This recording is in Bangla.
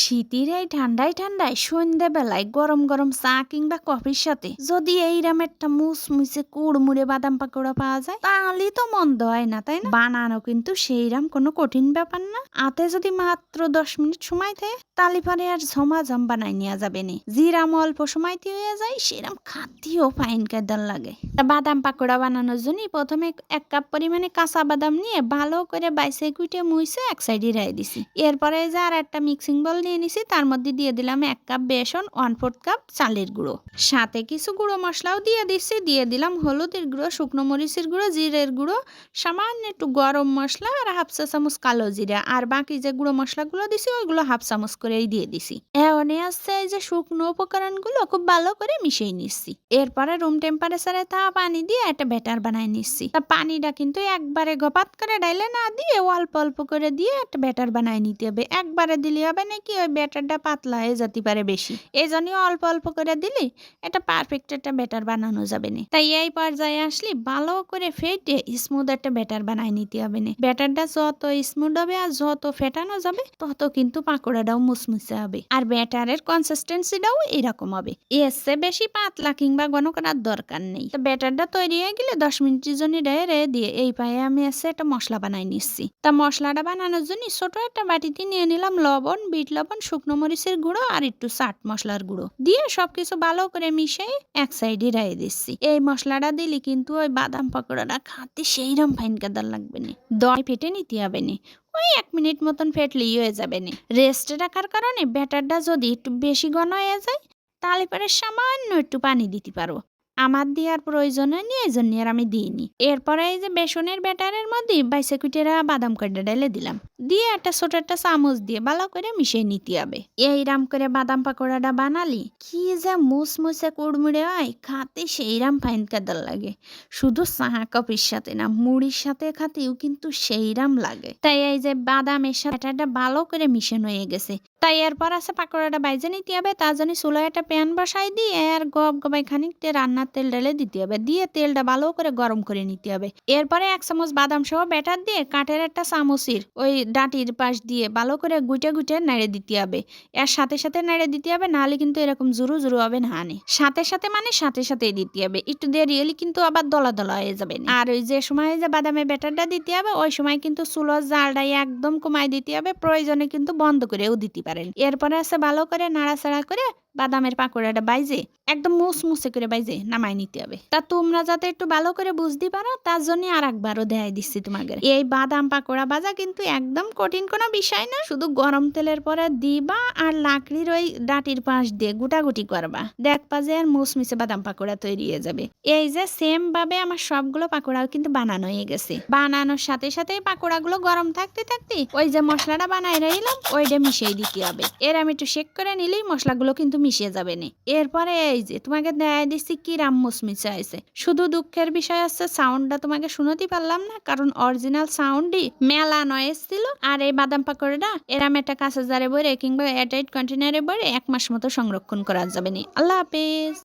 শীতের এই ঠান্ডায় ঠান্ডায় সন্ধ্যাবেলায় গরম গরম চা কিংবা কফির সাথে যদি এইরকম একটা মুসমুসে কুড়মুড়ে বাদাম পাকোড়া পাওয়া যায়, তাহলে তো মন্দ হয় না, তাই না? বানানো কিন্তু সেইরাম কোনো কঠিন ব্যাপার না। আতে যদি মাত্র দশ মিনিট সময় থাকে তালি পরে আর ঝমাঝম বানাই নেওয়া যাবে নি। জিরাম অল্প সময়তে হয়ে যায় সেরাম খাতিও ফাইন কায়দার লাগে। বাদাম পাকোড়া বানানোর জন্য প্রথমে এক কাপ পরিমাণে কাঁচা বাদাম নিয়ে ভালো করে বাইসে কুইটে মুইছে এক সাইডে রাই দিছি। এরপরে যে আর একটা মিক্সিং বল নিয়ে নিছি, তার মধ্যে দিয়ে দিলাম এক কাপ বেসন ওয়ান ফোর্থ কাপ চালের গুঁড়ো। সাথে কিছু গুঁড়ো মশলাও দিয়ে দিচ্ছি দিয়ে দিলাম হলুদের গুঁড়ো, শুকনো মরিচের গুঁড়ো, জিরের গুঁড়ো, সামান্য একটু গরম মশলা আর হাফ চা চামচ কালো জিরা। আর বাকি যে গুঁড়ো মশলাগুলো দিছি, ওইগুলো হাফ চামচ করেই দিয়ে দিছি। এনে আসছে এই যে শুকনো উপকরণগুলো খুব ভালো করে মিশিয়ে নিচ্ছি। এরপরে রুম টেম্পারেচারে তা পানি দিয়ে একটা ব্যাটার বানাই নিচ্ছি। তা পানিটা কিন্তু একবারে গপাত করে ডাইলে না দিয়ে অল্প অল্প করে দিয়ে একটা ব্যাটার বানাই নিতে হবে। একবারে দিলে হবে নাকি ওই ব্যাটারটা পাতলা হয়ে যেতে পারে বেশি। এই জন্যই অল্প অল্প করে দিলে এটা পারফেক্ট একটা ব্যাটার বানানো যাবে না। তাই এই পর্যায়ে আসলে ভালো করে ফেটে স্মুথ একটা ব্যাটার বানাই নিতে হবে না। ব্যাটারটা যত স্মুথ হবে আর যত ফেটানো যাবে, তত কিন্তু পাকোড়াটাও মুসমুসে হবে। আর ব্যাটারের কনসিস্টেন্সিটাও এরকম হবে। এর চেয়ে বেশি পাতলা কিংবা ঘন করার দরকার নেই। তো ব্যাটারটা তৈরি হয়ে গেলে দশ মিনিটের জন্য রে দিয়ে এই পায়ে আমি এসে একটা মশলা বানাই নিচ্ছি। তা মশলাটা বানানোর জন্য ছোট একটা বাটিতে নিয়ে নিলাম লবণ, বিট লবণ, শুকনো মরিচের গুঁড়ো আর একটু চাট মশলার গুঁড়ো। দিয়ে সবকিছু ভালো করে মিশিয়ে এক সাইডে রাই দিচ্ছি। এই মশলাটা দিলে কিন্তু ওই বাদাম পকোড়াটা খাতে সেইরকম ফাইন কাদার লাগবে না। দই ফেটে নিতে হবে না। ওই এক মিনিট মতন ফেটলেই হয়ে যাবে নি। রেস্টে রাখার কারণে ব্যাটারটা যদি একটু বেশি ঘন হয়ে যায়, তাহলে পরে সামান্য একটু পানি দিতে পারো। আমার দেওয়ার প্রয়োজনে নিয়ে এই জন্য আর আমি দিইনি। এরপরে এই যে বেসনের ব্যাটারের মধ্যে বাইসে কুটেরা বাদাম কাটা ঢেলে দিলাম। দিয়ে একটা ছোট একটা চামচ দিয়ে ভালো করে মিশিয়ে নিতে হবে। এইরাম করে বাদাম পাকোড়াটা বানালি, কি যে মুসমুসে কুড়মুড়ে হয়, খাতে সেইরাম ফাইন কাদার লাগে। শুধু চাহা কপির সাথে না, মুড়ির সাথে খাতেও কিন্তু সেইরাম লাগে। তাই এই যে বাদামের সাথে ভালো করে মিশানো হয়ে গেছে। তাই এরপর আছে পাকোড়াটা বাইজে নিতে হবে। তার জন্য চুলায় একটা প্যান বসাই দিয়ে আর গব গবাই খানিকটা রান্নার তেল ঢেলে দিতে হবে। দিয়ে তেলটা ভালো করে গরম করে নিতে হবে। এরপরে এক চামচ বাদাম সহ ব্যাটার দিয়ে কাঠের একটা চামচের ওই ডাঁটির পাশ দিয়ে ভালো করে গুটে গুটে নেড়ে দিতে হবে। এর সাথে সাথে নেড়ে দিতে হবে, নাহলে কিন্তু এরকম জুরু জুরু হবে না হানে। সাথে সাথে মানে সাথে সাথেই দিতে হবে। একটু দেরি হলে কিন্তু আবার দলা দলা হয়ে যাবে আর ওই যে সময় যে বাদামের ব্যাটারটা দিতে হবে, ওই সময় কিন্তু চুলোর জালটাই একদম কমাই দিতে হবে। প্রয়োজনে কিন্তু বন্ধ করেও দিতে পারেন এরপরে আছে ভালো করে নাড়াচাড়া করে বাদামের পাকোড়াটা বাইজে, একদম মুসমুসে করে বাইজে নামাই নিতে হবে। তা তোমরা যাতে একটু ভালো করে বুঝতে পারো, তার জন্য আর একবারও দেখাই দিচ্ছি তোমাদের। এই বাদাম পাকোড়া ভাজা কিন্তু একদম কঠিন কোনো বিষয় না, শুধু গরম তেলের পরে দিবা আর লাকড়ির ওই ডাটির পাশ দিয়ে গুটাগুটি করবা। দেখবা যে আর মুসমিসে বাদাম পাকোড়া তৈরি হয়ে যাবে। এই যে সেম ভাবে আমার সবগুলো পাকোড়াও কিন্তু বানানো হয়ে গেছে। বানানোর সাথে সাথে পাকোড়াগুলো গরম থাকতে থাকতে ওই যে মশলাটা বানাই রইলাম, ওইটা মিশিয়ে দিতে হবে? এর আমি একটু শেক করে নিলেই মশলাগুলো কিন্তু মিশিয়ে যাবে না। এরপরে এই যে, তোমাকে দেয় দিচ্ছি কি রাম মুসমি চাইছে শুধু দুঃখের বিষয় আছে সাউন্ডটা তোমাকে শুনতে পারলাম না, কারণ অরিজিনাল সাউন্ডই মেলা নয়েজ ছিল। আর এই বাদাম পাকোড়াটা এরাম একটা কাঁচা জারে বরে কিংবা এয়ারটাইট কন্টেনারে বরে এক মাস মতো সংরক্ষণ করা যাবে না। আল্লাহ হাফেজ।